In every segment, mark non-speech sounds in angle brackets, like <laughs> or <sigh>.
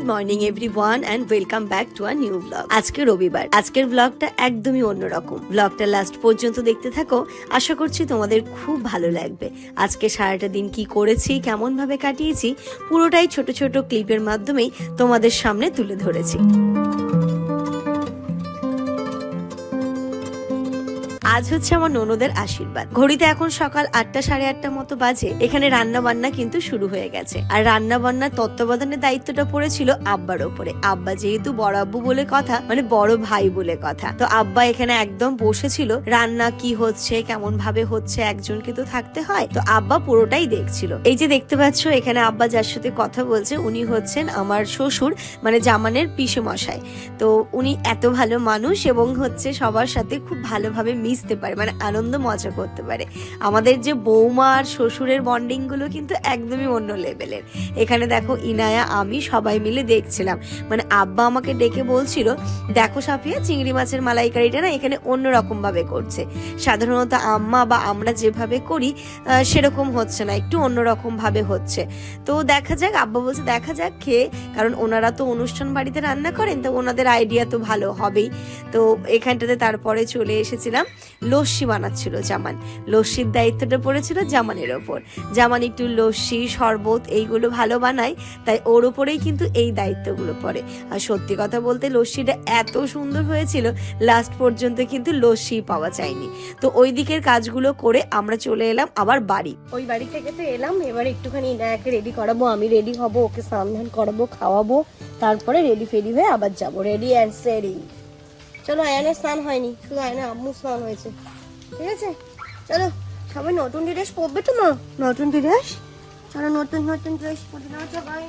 Good morning everyone and welcome back to a new blog আজকে রবিবার। আজকের ব্লগটা একদমই অন্যরকম। ব্লগটা লাস্ট পর্যন্ত দেখতে থাকো। আশা করছি তোমাদের খুব ভালো লাগবে। আজকে সারাটা দিন কি করেছি কেমন ভাবে কাটিয়েছি, পুরোটাই ছোট ছোট ক্লিপের মাধ্যমেই তোমাদের সামনে তুলে ধরেছি। আজ হচ্ছে আমার ননদের আশীর্বাদ। ঘড়িতে এখন সকাল আটটা সাড়ে আটটা মতো বাজে, এখানে রান্না বান্না কিন্তু শুরু হয়ে গেছে। আর রান্না বান্নার তত্ত্বাবধানের দায়িত্বটা পড়েছিল আব্বার ওপরে। আব্বা যেহেতু বড় আব্বু বলে কথা মানে বড় ভাই বলে কথা। তো আব্বা এখানে একদম বসেছিল, রান্না কি হচ্ছে কেমন ভাবে হচ্ছে, একজনকে তো থাকতে হয়। তো আব্বা পুরোটাই দেখছিল। এই যে দেখতে পাচ্ছ, এখানে আব্বা যার সাথে কথা বলছে, উনি হচ্ছেন আমার শ্বশুর মানে জামানের পিসে মশাই তো উনি এত ভালো মানুষ এবং হচ্ছে সবার সাথে খুব ভালোভাবে মিশতে পারে মানে আনন্দ মজা করতে পারে। আমাদের যে বৌমা আর শ্বশুরের বন্ডিংগুলো কিন্তু একদমই অন্য লেভেলের এখানে দেখো ইনায়া, আমি সবাই মিলে দেখছিলাম। মানে আব্বা আমাকে ডেকে বলছিল, দেখো সাফিয়া, চিংড়ি মাছের মালাইকারিটা না এখানে অন্য রকম করছে। সাধারণত আম্মা বা আমরা যেভাবে করি সেরকম হচ্ছে না, একটু অন্যরকম ভাবে হচ্ছে। তো দেখা যাক, আব্বা বলছে, দেখা যাক, খেয়ে। কারণ ওনারা তো অনুষ্ঠান বাড়িতে রান্না করেন, তো ওনাদের আইডিয়া তো ভালো হবেই। তো এখানটাতে তারপরে চলে এসেছিলাম। লস্যি বানাচ্ছিল জামান। লস্যির দায়িত্বটা পড়েছিল জামানের ওপর। জামান একটু লস্যি, শরবত এইগুলো ভালো বানায়, তাই ওর ওপরেই কিন্তু এই দায়িত্বগুলো পড়ে। আর সত্যি কথা বলতে লস্যিটা এত সুন্দর হয়েছিল লাস্ট পর্যন্ত কিন্তু লস্যি পাওয়া যায়নি। তো ওই দিকের কাজগুলো করে আমরা চলে এলাম আবার বাড়ি। ওই বাড়ি থেকে তো এলাম, এবার একটুখানি ইনায়াকে রেডি করাবো, আমি রেডি হব, ওকে স্নান করাবো, খাওয়াবো, তারপরে রেডি ফেডি হয়ে আবার যাব। রেডি অ্যান্ড সেরি চলো আয়ানের স্নান হয়নি, শুধু আয়না আম্মু স্নান হয়েছে। ঠিক আছে? চলো, সবাই নতুন ড্রেস পরবে তো মা? নতুন ড্রেস চলো, নতুন নতুন ড্রেস পরে নাও সবাই।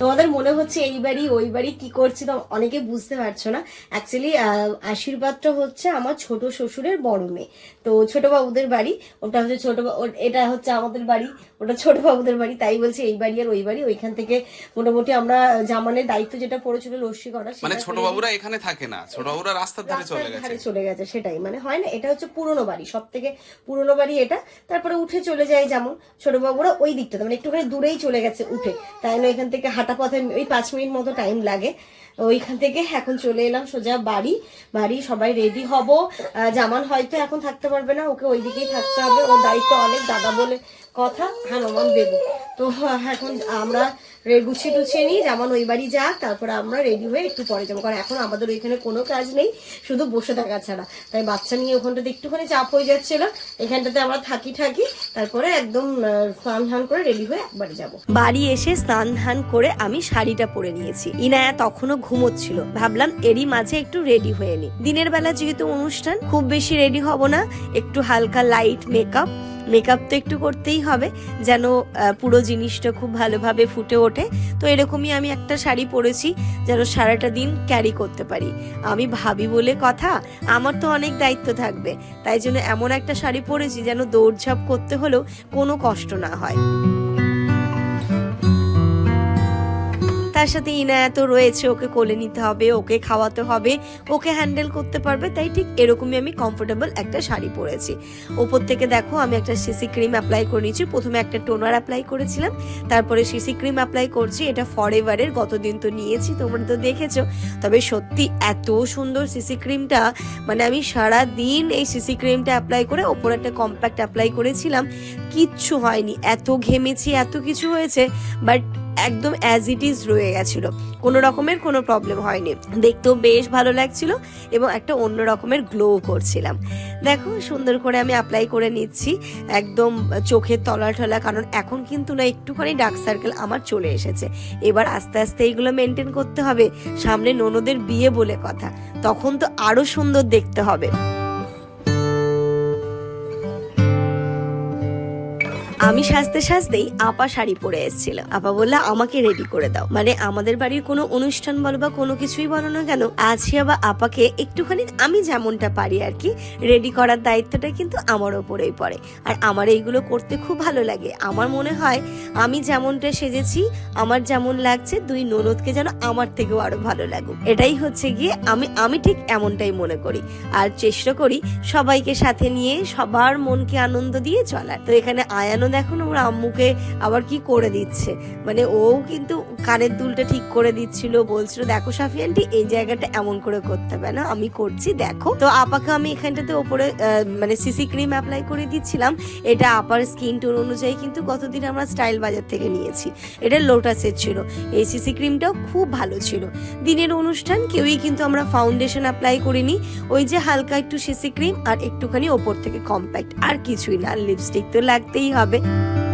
তোমাদের মনে হচ্ছে এই বাড়ি ওই বাড়ি কি করছি তো অনেকে বুঝতে পারছ না। অ্যাকচুয়ালি আশীর্বাদটা হচ্ছে আমার ছোট শ্বশুরের বড় মেয়ে। তো ছোট বাবুদের বাড়ি ওটা হচ্ছে ছোট এটা হচ্ছে আমাদের বাড়ি ওটা ছোট বাবুদের বাড়ি তাই বলছি এই বাড়ি আর ওই বাড়ি। ওইখান থেকে মোটামুটি আমরা জামানের দায়িত্ব যেটা পড়েছিল লস্যি করা মানে ছোট বাবুরা এখানে থাকে না। ছোট বাবুরা রাস্তার ধারে চলে গেছে। চলে গেছে সেটাই। মানে হয় না এটা হচ্ছে পুরনো বাড়ি সব থেকে পুরনো বাড়ি এটা। তারপরে উঠে চলে যায় যেমন ছোট বাবুরা ওই দিকটাতে মানে একটুখানি দূরেই চলে গেছে উঠে। তাই না এখান থেকে হাঁটা পথে ওই পাঁচ মিনিট মতো টাইম লাগে। ওইখান থেকে এখন চলে এলাম সোজা বাড়ি। বাড়ি সবাই রেডি হব। জামান হয়তো এখন থাকতে পারবে না, ওকে ওইদিকেই থাকতে হবে। ওর দায়িত্ব অনেক, দাদা বলে কথা, হনুমান দেব। তো এখন আমরা গুছিয়ে টুছিয়ে নিই, যেমন ওই বাড়ি যাক, তারপরে আমরা রেডি হয়ে একটু পরে যাব। কারণ এখন আমাদের ওইখানে কোনো কাজ নেই, শুধু বসে থাকা ছাড়া। তাই বাচ্চা নিয়ে ওখানটাতে একটুখানি চাপ হয়ে যাচ্ছিল। এখানটাতে আমরা থাকি থাকি, তারপরে একদম স্নান ধান করে রেডি হয়ে একবারে যাব। বাড়ি এসে স্নান ধান করে আমি শাড়িটা পরে নিয়েছি। ইনায়া তখনও ঘুমোচ্ছিল। ভাবলাম এরই মাঝে একটু রেডি হয়ে নি। দিনের বেলা যেহেতু অনুষ্ঠান, খুব বেশি রেডি হব না। একটু হালকা লাইট মেকআপ মেকআপ তো একটু করতেই হবে, যেন পুরো জিনিসটা খুব ভালোভাবে ফুটে ওঠে। তো এরকমই আমি একটা শাড়ি পরেছি, যেন সারাটা দিন ক্যারি করতে পারি। আমি ভাবি বলে কথা, আমার তো অনেক দায়িত্ব থাকবে। তাই জন্য এমন একটা শাড়ি পরেছি, যেন দৌড়ঝাঁপ করতে হলেও কোনো কষ্ট না হয়। তার সাথে ইনায়া তো রয়েছে, ওকে কোলে নিতে হবে, ওকে খাওয়াতে হবে, ওকে হ্যান্ডেল করতে পারবে, তাই ঠিক এরকমই আমি কমফোর্টেবল একটা শাড়ি পরেছি। ওপর থেকে দেখো, আমি একটা সিসি ক্রিম অ্যাপ্লাই করে নিয়েছি, প্রথমে একটা টোনার অ্যাপ্লাই করেছিলাম, তারপরে সিসি ক্রিম অ্যাপ্লাই করছি, এটা ফরএভারের গতদিন তো নিয়েছি, তোমরা তো দেখেছ, তবে সত্যি এত সুন্দর সিসি ক্রিমটা মানে আমি সারা দিন এই সিসি ক্রিমটা অ্যাপ্লাই করে, ওপর একটা কম্প্যাক্ট অ্যাপ্লাই করেছিলাম, কিচ্ছু হয়নি, এত ঘেমেছি, এত কিছু হয়েছে বাট একদম অ্যাজ ইট ইজ রয়ে গেছিল। কোনো রকমের কোনো প্রবলেম হয়নি। দেখতেও বেশ ভালো লাগছিল এবং একটা অন্য রকমের গ্লো করছিলাম। দেখো, সুন্দর করে আমি অ্যাপ্লাই করে নিচ্ছি একদম চোখের তলা টলা কারণ এখন কিন্তু না একটুখানি ডার্ক সার্কেল আমার চলে এসেছে। এবার আস্তে আস্তে এইগুলো মেনটেন করতে হবে। সামনে ননদের বিয়ে বলে কথা। তখন তো আরও সুন্দর দেখতে হবে। আমি সাজতে সাজতেই আপা শাড়ি পরে এসেছিল। আপা বললা, আমাকে রেডি করে দাও। মানে আমাদের বাড়ির কোনো অনুষ্ঠান বলো বা কোনো কিছুই বলো না কেন আছিয়া বা আপাকে একটুখানি আমি যেমনটা পারি আর কি রেডি করার দায়িত্বটা কিন্তু আমার ওপরেই পড়ে। আর আমার এইগুলো করতে খুব ভালো লাগে। আমার মনে হয়, আমি যেমনটা সেজেছি, আমার যেমন লাগছে, দুই ননদকে যেন আমার থেকেও আরও ভালো লাগুক। এটাই হচ্ছে গিয়ে আমি আমি ঠিক এমনটাই মনে করি। আর চেষ্টা করি সবাইকে সাথে নিয়ে সবার মনকে আনন্দ দিয়ে চলার। তো এখানে আয়ানো দেখো না ওর আম্মুকে আবার কি করে দিচ্ছে? মানে ও কিন্তু কানের দুলটা ঠিক করে দিচ্ছিল, বলছিল, দেখো সাফি আন্টি, এই জায়গাটা এমন করে করতে হবে না, আমি করছি, দেখো। তো আপাকে আমি এখানটাতে ওপরে মানে সিসি ক্রিম অ্যাপ্লাই করে দিচ্ছিলাম। এটা আপার স্কিন টোন অনুযায়ী কিন্তু গতদিন আমরা স্টাইল বাজার থেকে নিয়েছি। এটা লোটাসের ছিল। এই সিসি ক্রিমটাও খুব ভালো ছিল। দিনের অনুষ্ঠান কেউই কিন্তু আমরা ফাউন্ডেশন অ্যাপ্লাই করিনি। ওই যে হালকা একটু সিসি ক্রিম আর একটুখানি ওপর থেকে কম্প্যাক্ট আর কিছুই না লিপস্টিক তো লাগতেই হবে। vais.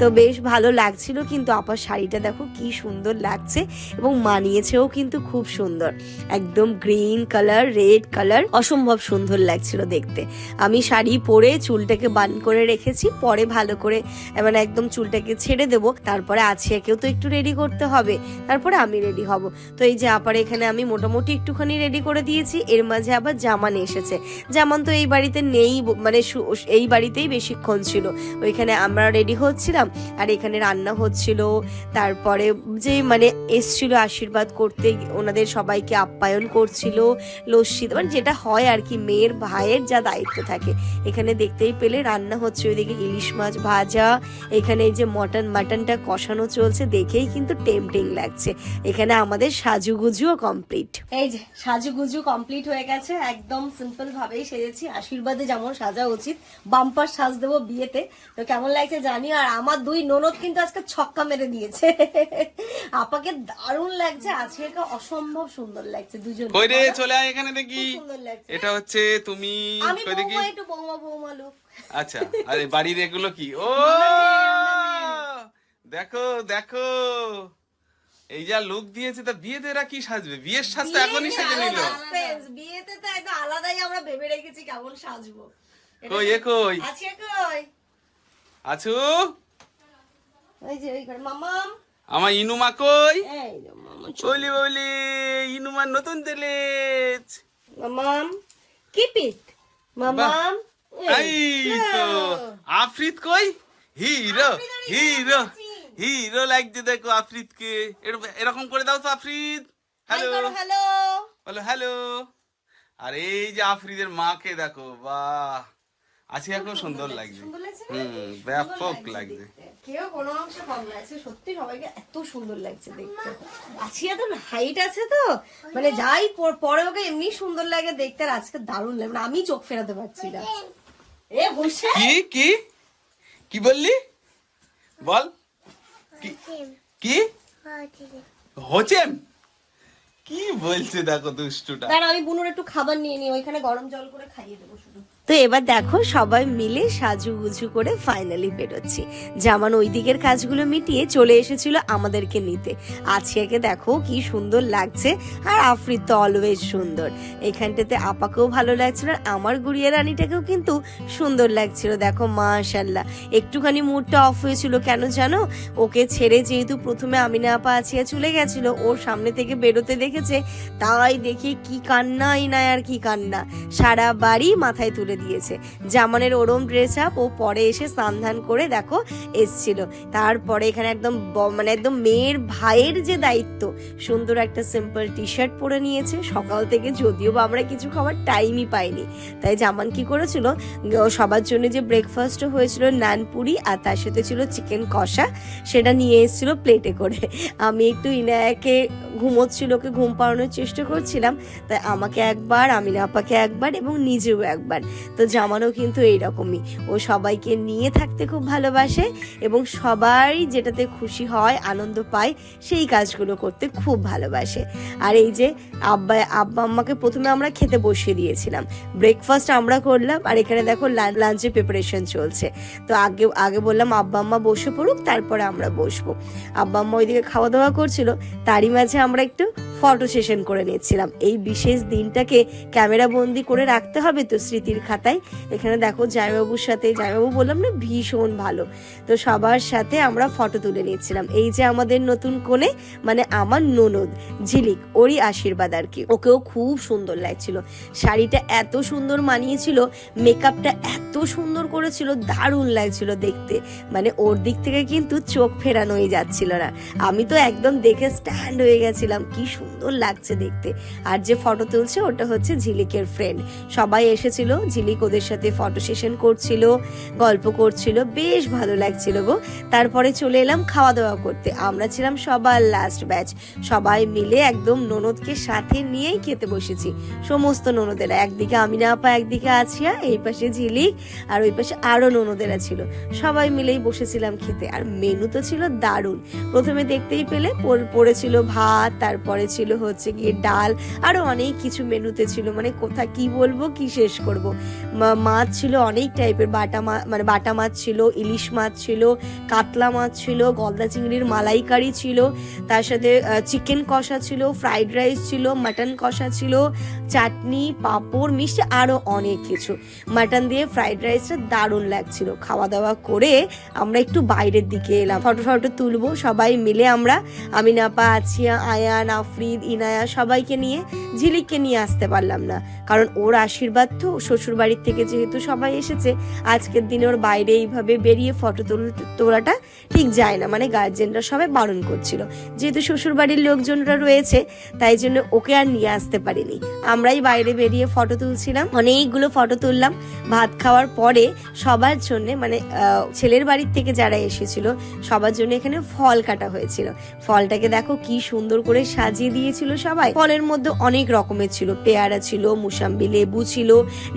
তো বেশ ভালো লাগছিল, কিন্তু আপার শাড়িটা দেখো কি সুন্দর লাগছে এবং মানিয়েছেও কিন্তু খুব সুন্দর। একদম গ্রিন কালার রেড কালার অসম্ভব সুন্দর লাগছিল দেখতে। আমি শাড়ি পরে চুলটাকে বান করে রেখেছি, পরে ভালো করে মানে একদম চুলটাকে ছেড়ে দেবো, তারপরে আছিয়াকেও তো একটু রেডি করতে হবে, তারপরে আমি রেডি হব। তো এই যে আপার এখানে আমি মোটামুটি একটুখানি রেডি করে দিয়েছি, এর মাঝে আবার জামান এসেছে। জামান তো এই বাড়িতে নেই মানে এই বাড়িতেই বেশিক্ষণ ছিল। ওইখানে আমরা রেডি হচ্ছিলাম আর এখানে রান্না হচ্ছিল। তারপরে যে মানে এসছিল আশীর্বাদ করতে, ওনাদের সবাইকে আপ্যায়ন করছিল, লস্যি মানে যেটা হয় আর কি, মেয়ের ভাইয়ের যা দায়িত্ব থাকে। এখানে দেখতেই পেলে রান্না হচ্ছে ওইদিকে ইলিশ মাছ ভাজা, এখানে এই যে মটন, মাটনটা কষানো চলছে, দেখেই কিন্তু টেম্পটিং লাগছে। এখানে আমাদের সাজুগুজুও কমপ্লিট। এই যে, সাজুগুজু কমপ্লিট হয়ে গেছে, একদম সিম্পল ভাবেই সেজেছি। আশীর্বাদে যেমন সাজা উচিত, বাম্পার সাজ দেবো বিয়েতে। তো কেমন লাগছে জানি আর আমার দুই ননদ কিন্তু আজকে ছক্কা মেরে দিয়েছে। আপাকে দারুণ লাগছে আজকে অসম্ভব সুন্দর লাগছে দুজন কই রে চলে আয় এখানে দেখি। এটা হচ্ছে তুমি আমি কই দেখি? বৌমা একটু বৌমা বৌমা লোক। আচ্ছা আরে বাড়ির এগুলো কি? ও! দেখো দেখো। এই যা লুক দিয়েছে তা বিয়েতে এরা কি সাজবে? বিয়ের সাজ তো এখনই সেজে নিল। বিয়েতে তো একদম আলাদাই আমরা ভেবে রেখেছি কেমন সাজবো। কই এ কই? আছে কই? আছু? ওই যে ওই ঘরে মামাম আমার ইনুমা কই? মামা বলি ইনুমার নতুন মামাম কিপ ইট মামাম এই। তো আফ্রিদ কই? হিরো হিরো হিরো লাগছে দেখো আফ্রিদকে। এরম- এরকম করে দাও তো আফ্রিদ। হ্যালো হ্যালো বলো হ্যালো আর এই যে আফ্রিদের মাকে দেখো বাহ। আছি এখন সুন্দর লাগছে? হুম ব্যাপক লাগছে কেউ কোনো অংশে কম লাগছে সত্যি সবাইকে এত সুন্দর লাগছে দেখতে। আছিয়া তো হাইট আছে তো? মানে যাই পরে ওকে এমনি সুন্দর লাগে দেখতে আর আজকে দারুণ লাগে। মানে আমি চোখ ফেরাতে পারছি না। এ বসে। কি কি? কি বললি? বল। কি কি? হোচেম কি বলছে দেখো দুষ্টুটা। আমি বুনুর একটু খাবার নিয়ে নিই। ওইখানে গরম জল করে খাইয়ে দেবো শুধু। তো এবার দেখো সবাই মিলে সাজুগুজু করে ফাইনালি বেরোচ্ছি। জামান ওই দিকের কাজগুলো মিটিয়ে চলে এসেছিল আমাদেরকে নিতে। আছিয়াকে দেখো কি সুন্দর লাগছে আর আফ্রিদ অলওয়েজ সুন্দর। এখানটাতে আপাকেও ভালো লাগছিল আর আমার গুড়িয়া রানীটাকেও কিন্তু সুন্দর লাগছিল। দেখো মাশাল্লাহ একটুখানি মুডটা অফ হয়েছিল কেন জানো? ওকে ছেড়ে যেহেতু প্রথমে আমিনা আপা আছিয়া চলে গেছিল ওর সামনে থেকে বেরোতে দেখেছে, তাই দেখে কি কান্নাই না আর কি কান্না। সারা বাড়ি মাথায় তুলে দিয়েছে। জামানের ওরম ড্রেস আপ ও পরে এসে স্নান ধান করে দেখো এসছিল। তারপরে এখানে একদম মানে একদম মেয়ের ভাইয়ের যে দায়িত্ব, সুন্দর একটা সিম্পল টি শার্ট পরে নিয়েছে। সকাল থেকে যদিও বা আমরা কিছু খাবার টাইমই পাইনি। তাই জামান কি করেছিল? সবার জন্য যে ব্রেকফাস্ট হয়েছিল নানপুরি আর তার সাথে ছিল চিকেন কষা, সেটা নিয়ে এসেছিল প্লেটে করে। আমি একটু ইনায়াকে ঘুমোচ্ছিল, ওকে ঘুম পাড়ানোর চেষ্টা করছিলাম। তাই আমাকে একবার, আমিনা আপাকে একবার এবং নিজেও একবার। তো জামানও কিন্তু এইরকমই। ও সবাইকে নিয়ে থাকতে খুব ভালোবাসে এবং সবাই যেটাতে খুশি হয়, আনন্দ পায়, সেই কাজগুলো করতে খুব ভালোবাসে। আর এই যে আব্বা আব্বা আম্মাকে প্রথমে আমরা খেতে বসিয়ে দিয়েছিলাম। ব্রেকফাস্ট আমরা করলাম আর এখানে দেখো লাঞ্চের প্রিপারেশন চলছে। তো আগে আগে বললাম আব্বা আম্মা বসে পড়ুক, তারপরে আমরা বসবো। আব্বা আম্মা ওইদিকে খাওয়া দাওয়া করছিল, তারই মাঝে আমরা একটু ফটো সেশন করে নিচ্ছিলাম। এই বিশেষ দিনটাকে ক্যামেরা বন্দি করে রাখতে হবে তো স্মৃতির খাতায়। এখানে দেখো জামাইবাবুর সাথে, জামাইবাবু বললাম না ভীষণ ভালো। তো সবার সাথে আমরা ফটো তুলে নিচ্ছিলাম এই যে আমাদের নতুন কোণে মানে আমার ননদ, ঝিলিক, ওরই আশীর্বাদ আর কি। ওকেও খুব সুন্দর লাগছিল। শাড়িটা এত সুন্দর মানিয়েছিল মেকআপটা এত সুন্দর করেছিল, দারুণ লাগছিল দেখতে। মানে ওর দিক থেকে কিন্তু চোখ ফেরানোই যাচ্ছিল না। আমি তো একদম দেখে স্ট্যান্ড হয়ে গেছিলাম, কি সুন্দর লাগছে দেখতে। আর যে ফটো তুলছে, ওটা হচ্ছে ঝিলিকের ফ্রেন্ড সবাই এসেছিল ঝিলিক ওদের সাথে ফটো সেশন করছিল, গল্প করছিল, বেশ ভালো লাগছিল গো। তারপরে চলে এলাম খাওয়া দাওয়া করতে। আমরা ছিলাম সবার লাস্ট ব্যাচ সবাই মিলে একদম ননদকে সাথে নিয়েই খেতে বসেছি। সমস্ত ননদেরা, একদিকে আমিনা আপা, একদিকে আছিয়া, এই পাশে ঝিলিক, আর ওই পাশে আরও ননদেরা ছিল। সবাই মিলেই বসেছিলাম খেতে। আর মেনু তো ছিল দারুণ। প্রথমে দেখতেই পেলে পড়েছিল ভাত, তারপরে ছিল হচ্ছে গিয়ে ডাল। আরও অনেক কিছু মেনুতে ছিল। মানে কোথা কি বলব, কি শেষ করব? মাছ ছিল অনেক টাইপের বাটা মাছ মানে বাটা মাছ ছিল, ইলিশ মাছ ছিল, কাতলা মাছ ছিল, গলদা চিংড়ির মালাইকারি ছিল, তার সাথে চিকেন কষা ছিল ফ্রাইড রাইস ছিল মাটন কষা ছিল, চাটনি, পাঁপড়, মিষ্টি আরও অনেক কিছু। মাটন দিয়ে ফ্রাইড রাইসটা দারুণ লাগছিল। খাওয়া দাওয়া করে আমরা একটু বাইরের দিকে এলাম। ফটো ফটো তুলবো, সবাই মিলে আমরা, আমিনাপা, আছিয়া, আয়ান, আফরিদ, ইনায়া, সবাইকে নিয়ে, ঝিলিককে নিয়ে আসতে পারলাম না। কারণ ওর আশীর্বাদ তো শ্বশুর বাড়ির থেকে যেহেতু সবাই এসেছে, আজকের দিনে ওর বাইরে এইভাবে বেরিয়ে ফটো তোলাটা ঠিক যায় না। মানে গার্জেনরা সবাই বারণ করছিল। যেহেতু শ্বশুর বাড়ির লোকজনরা রয়েছে, তাই জন্য ওকে আর নিয়ে আসতে পারিনি। আমরাই বাইরে বেরিয়ে ফটো তুলছিলাম, অনেকগুলো ফটো তুললাম। ভাত খাওয়ার পরে সবার জন্য মানে ছেলের বাড়ির থেকে যারা এসেছিল, সবার জন্য এখানে ফল কাটা হয়েছিল। ফলটাকে দেখো কি সুন্দর করে সাজিয়ে দিয়েছিল সবাই। ফলের মধ্যে অনেক রকমের ছিল। পেয়ারা ছিল, মুসাম্বি লেবু ছিল,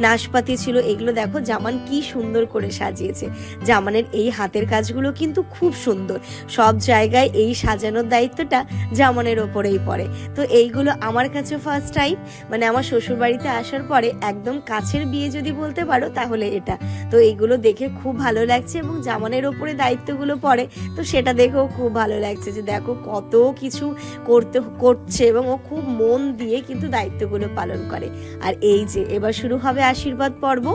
নাশপাতি ছিল, এগুলো দেখো জামান কি সুন্দর করে সাজিয়েছে। জামানের এই হাতের কাজগুলো কিন্তু খুব সুন্দর। সব জায়গায় এই সাজানোর দায়িত্বটা জামানের ওপরেই পড়ে। তো এইগুলো আমার কাছে ফার্স্ট টাইম মানে আমার শ্বশুর বাড়িতে আসার পরে একদম কাছের বিয়ে যদি বলতে পারো তাহলে এটা। তো এইগুলো দেখে খুব ভালো লাগছে এবং জামানের ওপরে দায়িত্বগুলো পড়ে, তো সেটা দেখেও খুব ভালো লাগছে যে দেখো কত কিছু করতে, করছে এবং ও খুব মন দিয়ে কিন্তু দায়িত্বগুলো পালন করে। আর এই যে, এবার শুরু হবে আশীর্বাদ পর্ব।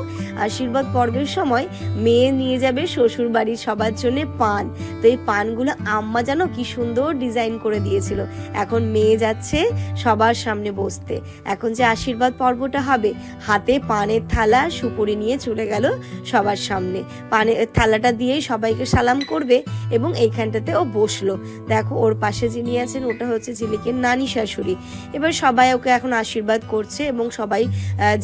আশীর্বাদ পর্বের সময় মেয়ে নিয়ে যাবে শ্বশুর বাড়ির সবার জন্য পান। তো এই পানগুলো আম্মা জানো কি সুন্দর ডিজাইন করে দিয়েছিল। এখন মেয়ে যাচ্ছে সবার সামনে বসতে। এখন যে আশীর্বাদ পর্বটা হবে, হাতে পানের থালা সুপুরি নিয়ে চলে গেল সবার সামনে। পানের থালাটা দিয়ে সবাইকে সালাম করবে এবং এইখানটাতে ও বসল। দেখো ওর পাশে যিনি আছেন, ওটা হচ্ছে ঝিলিকের নানি শাশুড়ি। এবার সবাই ওকে এখন আশীর্বাদ করছে এবং সবাই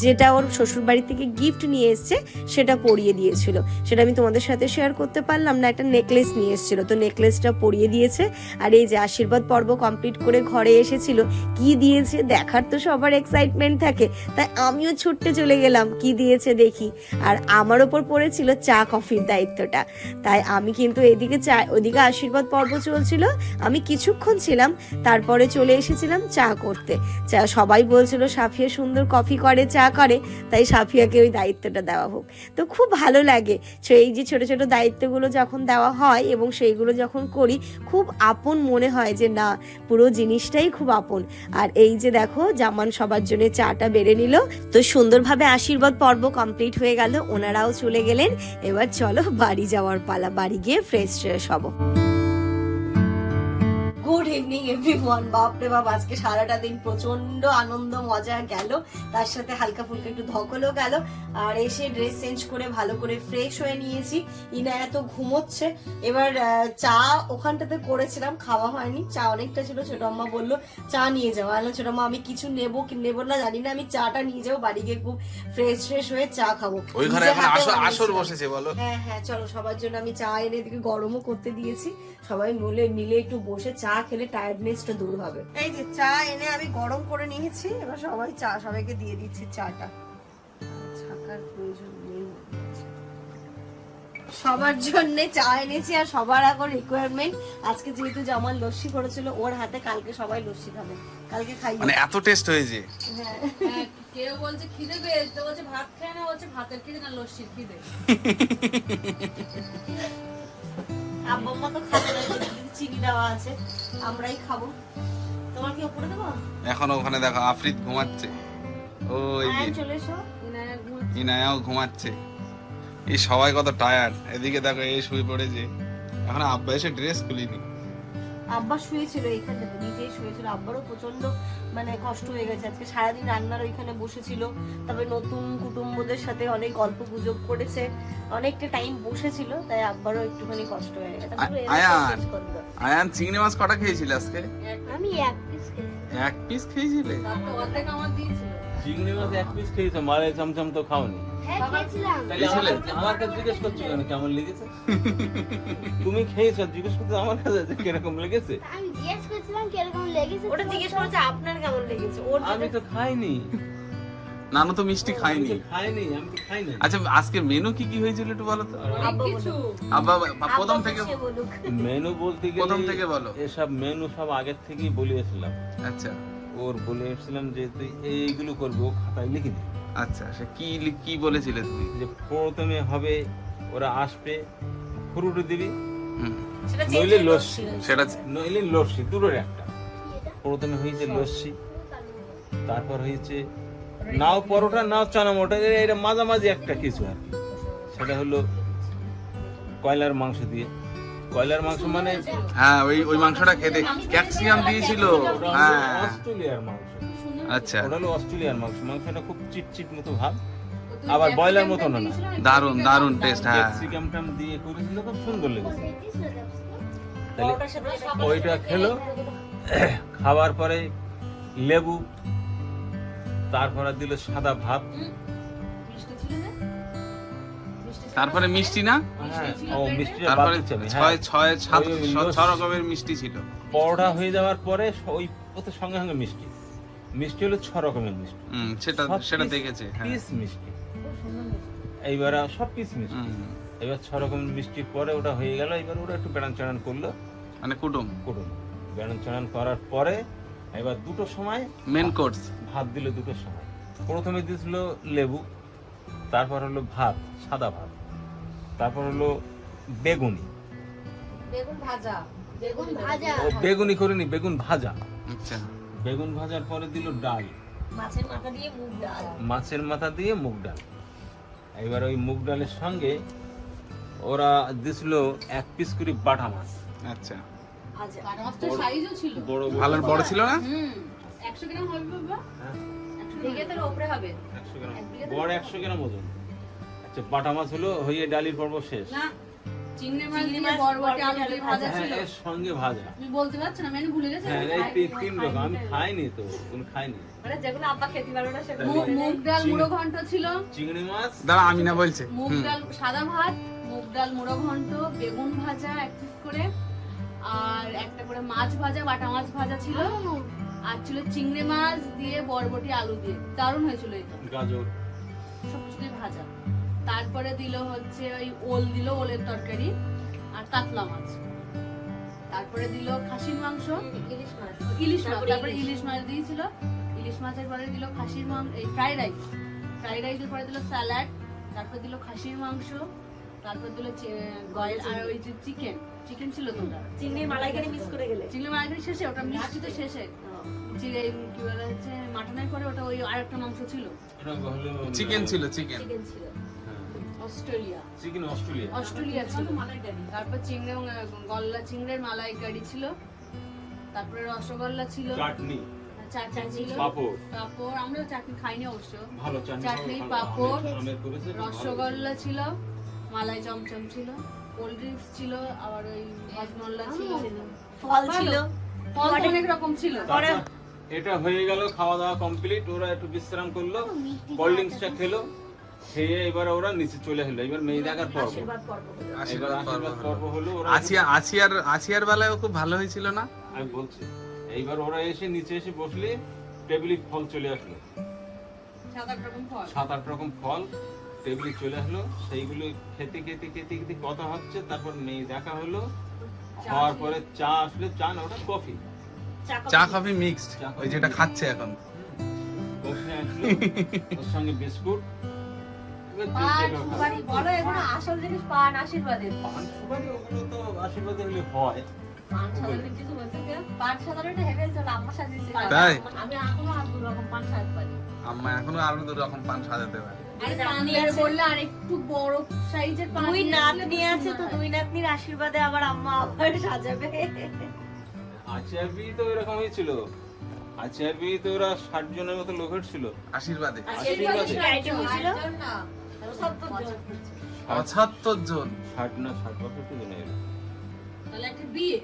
যেটা ওর শ্বশুর বাড়ি থেকে গিফট নিয়ে এসছে, সেটা পরিয়ে দিয়েছিল। সেটা আমি তোমাদের সাথে শেয়ার করতে পারলাম না, একটা নেকলেস নিয়ে এসেছিল। তো নেকলেসটা পরিয়ে দিয়েছে, আর এই যে আশীর্বাদ পর্ব কমপ্লিট করে ঘরে এসেছিল, কি দিয়েছে দেখার তো সবার এক্সাইটমেন্ট থাকে। তাই আমিও ছুটতে চলে গেলাম, কি দিয়েছে দেখি। আর আমার ওপর পড়েছিল চা কফির দায়িত্বটা। তাই আমি কিন্তু এদিকে চা, ওদিকে আশীর্বাদ পর্ব চলছিল, আমি কিছুক্ষণ ছিলাম, তারপরে চলে এসেছিলাম চা করতে। চা, সবাই বলছিল, সাফিয়া সুন্দর কফি করে, চা করে। তাই সাফিয়াকে ওই দায়িত্বটা দেওয়া হোক। তো খুব ভালো লাগে এই যে ছোট ছোট দায়িত্বগুলো যখন দেওয়া হয় এবং সেইগুলো যখন করি, খুব আপন মনে হয় যে না, পুরো জিনিসটাই খুব আপন। আর এই যে দেখো, জামান সবার জন্য চাটা বেড়ে নিল। তো সুন্দরভাবে আশীর্বাদ পর্ব কমপ্লিট হয়ে গেল। ওনারাও চলে গেলেন। এবার চলো বাড়ি যাওয়ার পালা, বাড়ি গিয়ে ফ্রেশ ফ্রেশ হব। ইভিনিং এভরিওয়ান বাপরে বাপ আজকে সারাটা দিন প্রচণ্ড আনন্দ মজা গেল। তার সাথে হালকা ফুলকা একটু ধকলও গেল। আর এসে ড্রেস চেঞ্জ করে ভালো করে ফ্রেশ হয়ে নিয়েছি। ইনায়া তো ঘুমোচ্ছে। এবার চা ওখানটাতে করেছিলাম খাওয়া হয়নি। চা অনেকটা ছিল ছোট আম্মা বলল চা নিয়ে যাও। আলো ছোট আম্মা আমি কিছু নেব কি নেব না জানি না। আমি চাটা নিয়ে যাব বাড়ি গিয়ে খুব ফ্রেশ ফ্রেশ হয়ে চা খাব। আসর বসেছে বলো। হ্যাঁ হ্যাঁ চলো সবার জন্য আমি চা এনে এদিকে গরমও করতে দিয়েছি। সবাই মিলে মিলে একটু বসে চা খেলে টায়ার্ডনেসটা দূর হবে। এই যে চা এনে আমি গরম করে নিয়েছি এবার সবাই চা সবাইকে দিয়ে দিচ্ছি চাটা। ছাকার প্রয়োজন নেই সবার জন্য চা এনেছি আর সবার এখন রিকোয়ারমেন্ট আজকে যেহেতু জামাল লস্যি করেছিল ওর হাতে কালকে সবাই লস্যি খাবে। কালকে খাই মানে এত টেস্ট হয়েছে হ্যাঁ। হ্যাঁ, কেউ বলছে খিদে পেয়েছে বলছে ভাত খায় না বলছে ভাতের খিদে না লস্যির খিদে। <laughs> আব্বা তো খাবে না চিনি দেওয়া আছে আমরাই খাব। তোমার কি উপরে দেবো? এখন ওখানে দেখো আফ্রিদ ঘুমাচ্ছে। ওই চলে এসো। ঘুমাচ্ছে। ইনায়াও ঘুমাচ্ছে। এই সবাই কত টায়ার্ড এদিকে দেখো এই শুয়ে পড়েছে। এখন আব্বা এসে ড্রেস খুলিনি। আব্বা শুয়েছিল এইখানটাতে নিজেই শুয়েছিল। আব্বারও প্রচণ্ড মানে কষ্ট হয়ে গেছে। আজকে সারাদিন রান্নার ওইখানে বসেছিল। তারপরে নতুন কুটুম্বদের সাথে অনেক গল্প গুজব করেছে। অনেকটা টাইম বসেছিল তাই আব্বারও একটুখানি কষ্ট হয়ে গেছে। আয়ান। আয়ান চিংড়ি মাছ কটা খেয়েছিলে আজকে? আমি এক পিস এক পিস খেয়েছিলে? তারপর অর্ধেক আমার দিয়েছিল। চিংড়ি মাছ এক পিস খেয়েছো মারে চমচম তো খাওনি। হ্যাঁ খেয়েছিলাম। তাহলে খেয়েছিলে? আমার- আমার কাছে জিজ্ঞেস করছ কেন? কেমন লেগেছে? <laughs> তুমি খেয়েছো জিজ্ঞেস করছ আমার কাছে কীরকম লেগেছে? আমি জিজ্ঞেস করছিলাম কীরকম লেগেছে ওটা জিজ্ঞেস করেছে আপনার কেমন লেগেছে? আমি তো খাইনি। নানু তো মিষ্টি খাইনি খাইনি আমি তো খাইনি আচ্ছা আজকে মেনু কি কি হয়েছিল একটু বলো তো? আব্বা প্রথম থেকে মেনু বলতে গেলে প্রথম থেকে বলো। এসব মেনু সব আগের থেকেই বলিয়েছিলাম। আচ্ছা। ওর বলে এসেছিলাম যে তুই এইগুলো করবি ও খাতায় লিখে দিবি। আচ্ছা সে কি কি বলেছিলে তুমি? যে প্রথমে হবে ওরা আসবে ফ্রুট দিবি নইলে লস্যি। সেটা নইলে লস্যি দুটোর একটা। প্রথমে হয়েছে লস্যি তারপর হয়েছে নাও পরোটা নাও চানা মোটা এটা মাঝামাঝি একটা কিছু আর কি। সেটা হলো কয়লার মাংস দিয়ে। কয়লার মাংস মানে? হ্যাঁ ওই ওই মাংসটা খেতে। ক্যালসিয়াম দিয়েছিল। হ্যাঁ। অস্ট্রেলিয়ার মাংস। আচ্ছা। ওটা হলো অস্ট্রেলিয়ার মাংস। মাংসটা খুব চিটচিট মতো ভাব। আবার ব্রয়লার মতো না। দারুণ দারুণ টেস্ট হ্যাঁ ক্যাপসিকাম টাম দিয়ে করেছিল খুব সুন্দর লেগেছে। তাহলে ওইটা খেলো। খাওয়ার পরে লেবু তারপরে দিল সাদা ভাত তারপরে মিষ্টি না? হ্যাঁ, তারপরে ছয় হ্যাঁ। ছয় সাত ছ- রকমের মিষ্টি ছিল। পরোটা হয়ে যাওয়ার পরে ওই ওতে সঙ্গে সঙ্গে মিষ্টি। মিষ্টি হলো ছ রকমের মিষ্টি। সেটা সেটা দেখেছে হ্যাঁ। পিস মিষ্টি। এইবার সব পিস মিষ্টি। এবার ছ রকমের মিষ্টির পরে ওটা হয়ে গেল এবার ওরা একটু বেড়ান চাড়ান করল। মানে কুটুম। করুন বেড়ান চাড়ান করার পরে এবার দুটো সময় মেন কোর্স ভাত দিল দুটো সময়। প্রথমে দিয়েছিল লেবু তারপর হলো ভাত সাদা ভাত। তারপর হলো বেগুনি। বেগুন ভাজা। বেগুন ভাজা। ও বেগুনি করিনি বেগুন ভাজা। আচ্ছা। বেগুন ভাজার পরে দিল ডাল। মাছের মাথা দিয়ে মুগ ডাল। মাছের মাথা দিয়ে মুগ ডাল। এবার ওই মুগ ডালের সঙ্গে ওরা দিছিল এক পিস করে বাটা মাছ। আচ্ছা। ভালো বড় ছিল না? একশো গ্রাম হবে বাবা। হ্যাঁ, একশো বিঘেতের ওপরে হবে। 100 গ্রাম। বড় একশো গ্রাম ওজন। আচ্ছা বাটা মাছ হলো হয়ে ডালির পর্ব শেষ। না চিংড়ি মাছ দিয়ে বরবটি বরবটি, আলু দিয়ে ভাজা হ্যাঁ ছিল? এর সঙ্গে ভাজা। তুমি বলতে পারছ না মেনু ভুলে গেছো হ্যাঁ এই তিন- তিন রকম আমি খাইনি তো কোনো খাইনি। মানে যেগুলো আব্বা খেতে পারবে না সেগুলো মুগ ডাল মুড়ো ঘন্ট ছিল। চিংড়ি মাছ? দাঁড়া আমি না বলছে। মুগ ডাল সাদা ভাত মুগ ডাল মুড়ো ঘন্ট বেগুন ভাজা এক পিস করে। আর একটা করে মাছ ভাজা বাটা মাছ ভাজা ছিল। আর ছিল চিংড়ি মাছ দিয়ে বরবটি আলু দিয়ে। দারুণ হয়েছিল এটা। গাজর। সব কিছু দিয়ে ভাজা। তারপরে দিল হচ্ছে ওই ওল দিল ওলের তরকারি আর কাতলা মাছ। তারপরে দিল খাসির মাংস ইলিশ মাছ। ইলিশ মাছ তারপরে ইলিশ। মাছ দিয়েছিল। ইলিশ মাছের পরে দিল খাসির মাংস এই ফ্রাইড রাইস ফ্রাইড রাইসের পরে দিল স্যালাড তারপর দিল খাসির মাংস তারপর দিল গয়েল আর ওই যে চিকেন চিকেন ছিল তোমরা। চিংড়ির মালাইকারি মিস করে গেলে। চিংড়ি মার্কেট শেষে ওটা মিষ্টি তো শেষে। কি বলে হচ্ছে মাটনের পরে ওটা ওই আরেকটা মাংস ছিল। চিকেন ছিল চিকেন চিকেন ছিল। অস্ট্রেলিয়া। Chicken Australia. অস্ট্রেলিয়া ছিল। তারপর চিংড়ি গল্লা চিংড়ির মালাইকারি ছিল। তারপরে রসগোল্লা ছিল। চাটনি। চাটনি ছিল। পাপড়। পাপড় আমরাও চাটনি খাইনি অবশ্য। ভালো চাটনি পাঁপড়। রসগোল্লা ছিল মালাই চমচম ছিল কোল্ড ড্রিঙ্কস ছিল আবার ওই হজমোল্লা ছিল। ফল ছিল। ফল অনেক রকম ছিল। এটা হয়ে গেল খাওয়া দাওয়া কমপ্লিট ওরা একটু বিশ্রাম করল। কোল্ড ড্রিঙ্কসটা খেলো। খেয়ে এবার ওরা নিচে চলে এলো এবার মেয়ে দেখার পর্ব। আশীর্বাদ পর্ব হলো। এবার আশীর্বাদ আশীর্বাদ পর্ব হলো আসিয়া আসিয়ার আসিয়ার বেলায়ও খুব ভালো হয়েছিল না? আমি বলছি এইবার ওরা এসে নিচে এসে বসলে টেবিলে ফল চলে আসলো। সাত আট রকম ফল। সাত আট রকম ফল টেবিলে চলে আসলো। সেইগুলো খেতে খেতে খেতে খেতে কথা হচ্ছে তারপর মেয়ে দেখা হলো। হওয়ার পরে চা আসলে চা না ওটা কফি। চা কফি। চা মিক্সড ওই যেটা খাচ্ছে এখন। কফি আসলো ওর সঙ্গে বিস্কুট পান সুপারি বলো এগুলো আসল জিনিস পান আশীর্বাদের পান। সুপারি ওগুলো তো আশীর্বাদে হলে হয়। আম্মা এখনও আর দু রকম পান সাজাতে পারি। আশীর্বাদে আবার আম্মা আবার সাজাবে। তো এরকম হয়েছিল আচার বিয়ে তো ওরা ষাট জনের মতো লোকের ছিল। আশীর্বাদে আশীর্বাদে। হয়েছিল পঁচাত্তর জন। ষাট না ষাট পঁয়ষট্টি জন তাহলে একটা বিয়ে।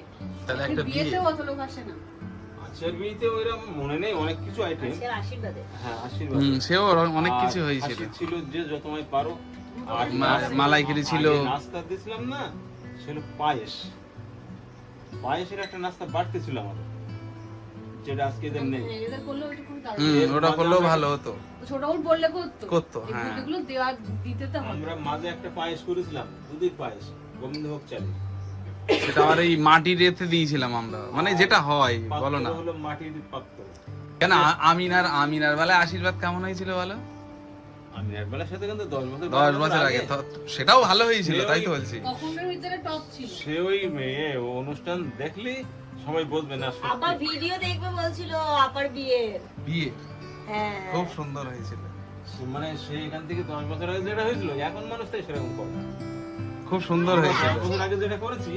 তাহলে একটা বিয়ে। বিয়েতেও অত লোক আসে না। বিয়েতে ওইরকম মনে নেই অনেক কিছু আইটেম। হ্যাঁ আশীর্বাদ। সেও অনেক কিছু হয়েছিল। ছিল যে পারো। আর মালাইকারি ছিল। নাস্তা না ছিল পায়েস। পায়েসের একটা নাস্তা বাড়তে ছিল আমাদের। যেটা আজকে এদের নেই। এদের করলে ওইটা খুব দারুণ হুম ওটা করলেও ভালো হতো। ছোট বোন বললে করতো। করতো, হ্যাঁ। এগুলো দেওয়া দিতে তো আমরা মাঝে একটা পায়েস করেছিলাম দুধের পায়েস গোবিন্দভোগ চালে সেটা আর এই মাটির রেতে দিয়েছিলাম আমরা। মানে যেটা হয় বলো না। হলো মাটির পাত্র। কেন আমিনার আমিনার বেলায় আশীর্বাদ কেমন হয়েছিল বলো? সাথে কিন্তু দশ বছর দশ বছর আগে। সেটাও ভালো হয়েছিল তাই তো বলছি। কখনোর ভিতরে টপ ছিল সে ওই মেয়ে অনুষ্ঠান দেখলে? সবাই বলবে না। আবার ভিডিও দেখবে বলছিল আপার বিয়ের বিয়ে হ্যাঁ। খুব সুন্দর হয়েছিল। মানে সে এখান থেকে দশ বছর আগে যেটা হয়েছিল এখন মানুষ তাই সেরকম করে খুব সুন্দর দশ হয়েছিল। বছর আগে যেটা করেছি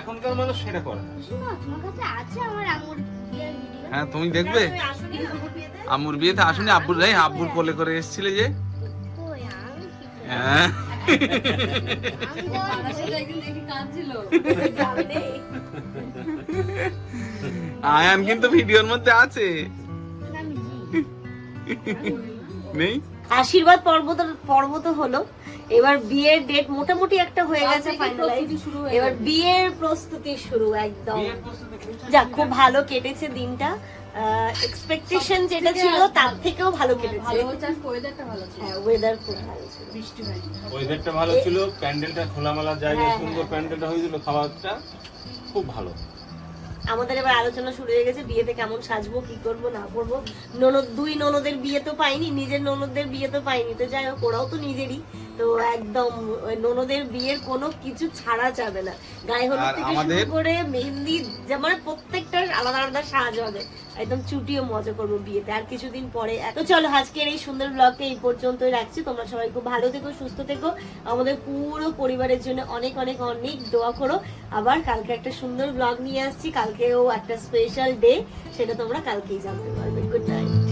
এখনকার মানুষ সেটা করে না। তোমার কাছে আছে আমার আঙুর বিয়ের হ্যাঁ তুমি দেখবে? তুমি আসোনি আমার বিয়েতে? আসুনি আব্বুর এই আব্বুর কোলে করে এসেছিলে যে? হ্যাঁ। আয়ান কিন্তু ভিডিওর মধ্যে আছে। নেই? আশীর্বাদ পর্ব তো পর্ব তো হলো। এবার বিয়ের ডেট মোটামুটি একটা হয়ে গেছে ফাইনালাইজ এবার বিয়ের প্রস্তুতি শুরু একদম। যাক খুব ভালো কেটেছে দিনটা। এক্সপেকটেশন যেটা ছিল তার থেকেও ভালো কেটেছে। ভালো হচ্ছে আর ওয়েদারটা ভালো ছিল। হ্যাঁ ওয়েদার খুব ভালো ছিল। বৃষ্টি হয়নি। ওয়েদারটা ভালো ছিল প্যান্ডেলটা খোলামেলা জায়গায় হ্যাঁ, সুন্দর প্যান্ডেলটা হয়েছিল খাবারটা খুব ভালো। আমাদের এবার আলোচনা শুরু হয়ে গেছে বিয়েতে কেমন সাজবো কি করব না করব। ননদ দুই ননদের বিয়ে তো পাইনি নিজের ননদদের বিয়ে তো পাইনি। তো যাই হোক ওরাও তো নিজেরই। তো একদম ওই ননদের বিয়ের কোনো কিছু ছাড়া যাবে না। গায়ে হলুদ থেকে শুরু করে মেহেন্দি যা- মানে প্রত্যেকটা আলাদা আলাদা সাজ হবে। একদম চুটিয়ে মজা করব বিয়েতে। আর কিছুদিন পরে তো চলো, আজকের এই সুন্দর ব্লগটা এই পর্যন্তই রাখছি। তোমরা সবাই খুব ভালো থেকো, সুস্থ থেকো। আমাদের পুরো পরিবারের জন্য অনেক অনেক অনেক দোয়া করো। আবার কালকে একটা সুন্দর ব্লগ নিয়ে আসছি। কালকেও একটা স্পেশাল ডে সেটা তোমরা কালকেই জানতে পারবে। Good night